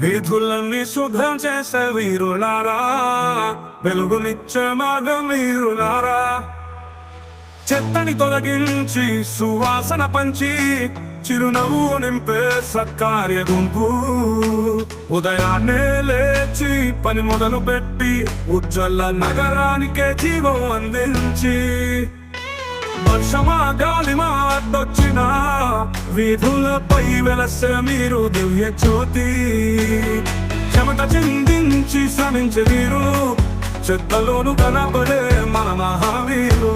వీధులన్నీ శుభ్రం చేసే వీరులారా వెలుగునిచ్చే మార్గం వీరులారా. చెత్తని తొలగించి సువాసన పంచి చిరునవ్వు నింపే సత్కార్య గుంపు. ఉదయాన్నే లేచి పని మొదలు పెట్టి ఉజ్వల నగరానికే జీవం అందించి. వర్షమా గాలిమా నా వీధులపై వెలస మీరు దివ్య జ్యోతి. క్షమత చిందించి శ్రమించే వీరు చెత్తలోను కనబడే మన మహావీరు.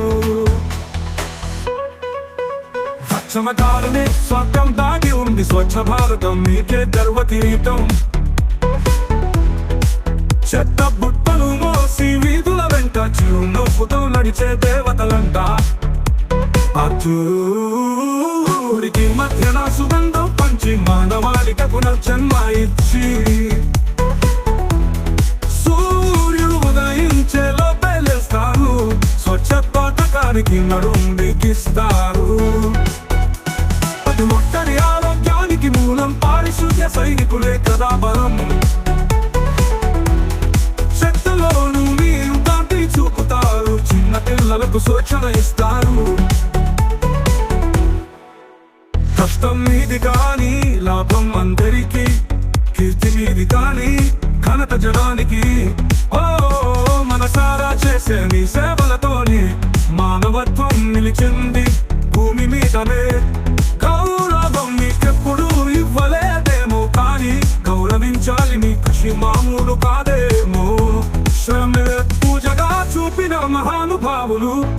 చమకాలనే స్వర్గం దాగి ఉంది స్వచ్ఛ భారతం మీకే గర్వతీతం. చెత్త బుట్టలు మోసి వీధుల వెంట చిరునవ్వుతో నడిచే దేవతలంతా అతూరికి మధ్యన సుగంధం పంచి మానవాళిక పునర్జన్మ ఇచ్చి. సూర్యుడు ఉదయించేలో లోపే స్వచ్ఛ పాతకానికి నడుండికిస్తారు ప్రతి ఒక్కరి ఆరోగ్యానికి మూలం పారిశుద్ధ్య సైనికులే కదా బలం. చెత్తలోను మీరు దాటి చూపుతారు చిన్న పిల్లలకు సూచన ఇస్తారు. కష్టం మీది కానీ లాభం అందరికీ కీర్తి మీది కానీ ఘనత జనానికి. ఓ మనసారా చేసే మీ సేవలతోనే మానవత్వం నిలిచింది. భూమి మీదనే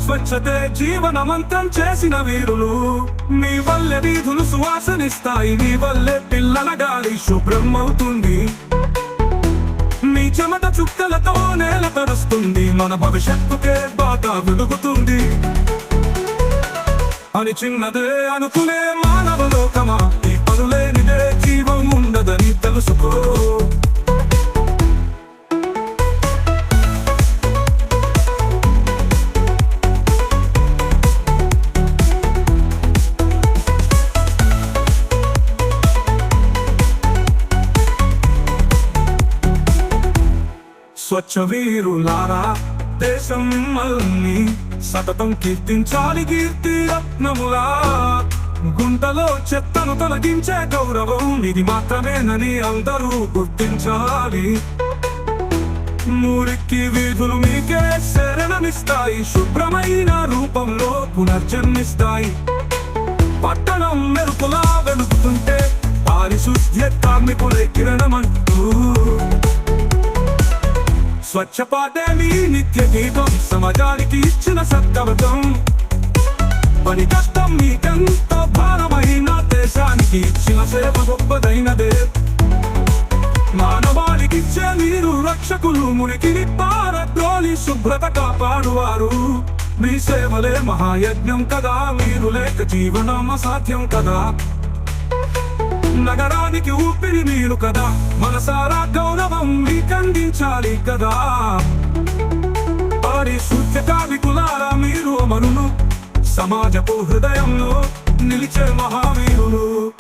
స్వచ్ఛతే జీవనమంతం చేసిన వీరులు. నీ వల్లే వీధులు సువాసనిస్తాయి నీ వల్లే పిల్లల గాలి శుభ్రం అవుతుంది చెమట చుక్కలతో నేల తరుస్తుంది మన భవిష్యత్తుకే బాగా వెలుగుతుంది. అని చిన్నదే అనుకునే మానవ లోకమా? ఈ పనులేనిదే జీవం స్వచ్ఛ వీరులారా దేశం మల్ని సతతం కీర్తించాలి కీర్తి రత్నములా. గుంటలో చెత్తను తొలగించే గౌరవం ఇది మాత్రమేనని అందరూ గుర్తించాలి. మురికి వీధులు మీకే శరణమిస్తాయి శుభ్రమైన రూపంలో పునర్జన్మిస్తాయి. పట్టణం మెరుపులా వెలుగుతుంటే పారిశుద్ధ్య కార్మికులే కిరణమంటూ. స్వచ్ఛ పాటే నిత్య దీపం సమాజానికి ఇచ్చిన సత్కవతం పని కష్టం మీకెంతో భారమైన దేశానికి ఇచ్చిన సేవ గొప్పదైనదే. మానవాళికి ఇచ్చే మీరు రక్షకులు మునికిని పారద్రోలి శుభ్రత కాపాడువారు. మీ సేవలే మహాయజ్ఞం కదా మీరు లేక జీవనం అసాధ్యం కదా. నగరానికి ఊపిరి మీరు కదా. మనసారా గౌరవం మీకందించాలి కదా. పారిశుద్ధ్య కార్మికులారా మీరు మనును సమాజపు హృదయంలో నిలిచే మహావీరులు.